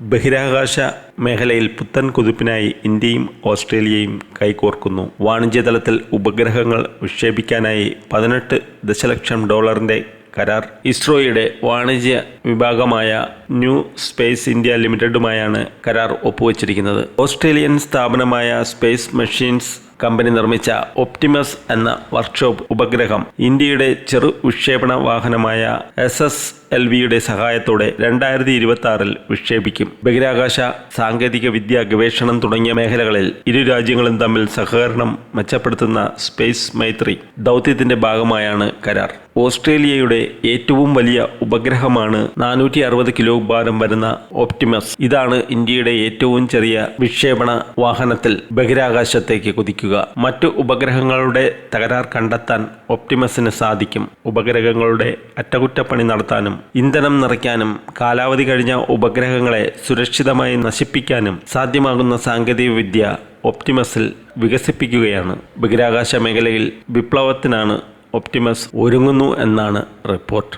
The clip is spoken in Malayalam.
ബഹിരാകാശ മേഖലയിൽ പുത്തൻ കുതിപ്പിനായി ഇന്ത്യയും ഓസ്ട്രേലിയയും കൈകോർക്കുന്നു. വാണിജ്യതലത്തിൽ ഉപഗ്രഹങ്ങൾ വിക്ഷേപിക്കാനായി പതിനെട്ട് ദശലക്ഷം ഡോളറിന്റെ കരാർ. ഇസ്രോയുടെ വാണിജ്യ വിഭാഗമായ ന്യൂ സ്പേസ് ഇന്ത്യ ലിമിറ്റഡുമായാണ് കരാർ ഒപ്പുവച്ചിരിക്കുന്നത്. ഓസ്ട്രേലിയൻ സ്ഥാപനമായ സ്പേസ് മെഷീൻസ് കമ്പനി നിർമ്മിച്ച ഒപ്റ്റിമസ് എന്ന വർക്ക്ഷോപ്പ് ഉപഗ്രഹം ഇന്ത്യയുടെ ചെറു വിക്ഷേപണ വാഹനമായ എസ് എസ് എൽ വിയുടെ സഹായത്തോടെ രണ്ടായിരത്തി ഇരുപത്തി ആറിൽ വിക്ഷേപിക്കും. ബഹിരാകാശ സാങ്കേതിക വിദ്യ ഗവേഷണം തുടങ്ങിയ മേഖലകളിൽ ഇരു രാജ്യങ്ങളും തമ്മിൽ സഹകരണം മെച്ചപ്പെടുത്തുന്ന സ്പേസ് മൈത്രി ദൗത്യത്തിന്റെ ഭാഗമായാണ് കരാർ. ഓസ്ട്രേലിയയുടെ ഏറ്റവും വലിയ ഉപഗ്രഹമാണ് നാനൂറ്റി അറുപത് കിലോ ഭാരം വരുന്ന ഓപ്റ്റിമസ് ഇതാണ് ഇന്ത്യയുടെ ഏറ്റവും ചെറിയ വിക്ഷേപണ വാഹനത്തിൽ ബഹിരാകാശത്തേക്ക് കുതിക്കുക. മറ്റു ഉപഗ്രഹങ്ങളുടെ തകരാർ കണ്ടെത്താൻ ഒപ്റ്റിമസിന് സാധിക്കും. ഉപഗ്രഹങ്ങളുടെ അറ്റകുറ്റപ്പണി നടത്താനും ഇന്ധനം നിറയ്ക്കാനും കാലാവധി കഴിഞ്ഞ ഉപഗ്രഹങ്ങളെ സുരക്ഷിതമായി നശിപ്പിക്കാനും സാധ്യമാകുന്ന സാങ്കേതികവിദ്യ ഒപ്റ്റിമസിൽ വികസിപ്പിക്കുകയാണ്. ബഹിരാകാശ മേഖലയിൽ വിപ്ലവത്തിനാണ് ഒപ്റ്റിമസ് ഒരുങ്ങുന്നു എന്നാണ് റിപ്പോർട്ട്.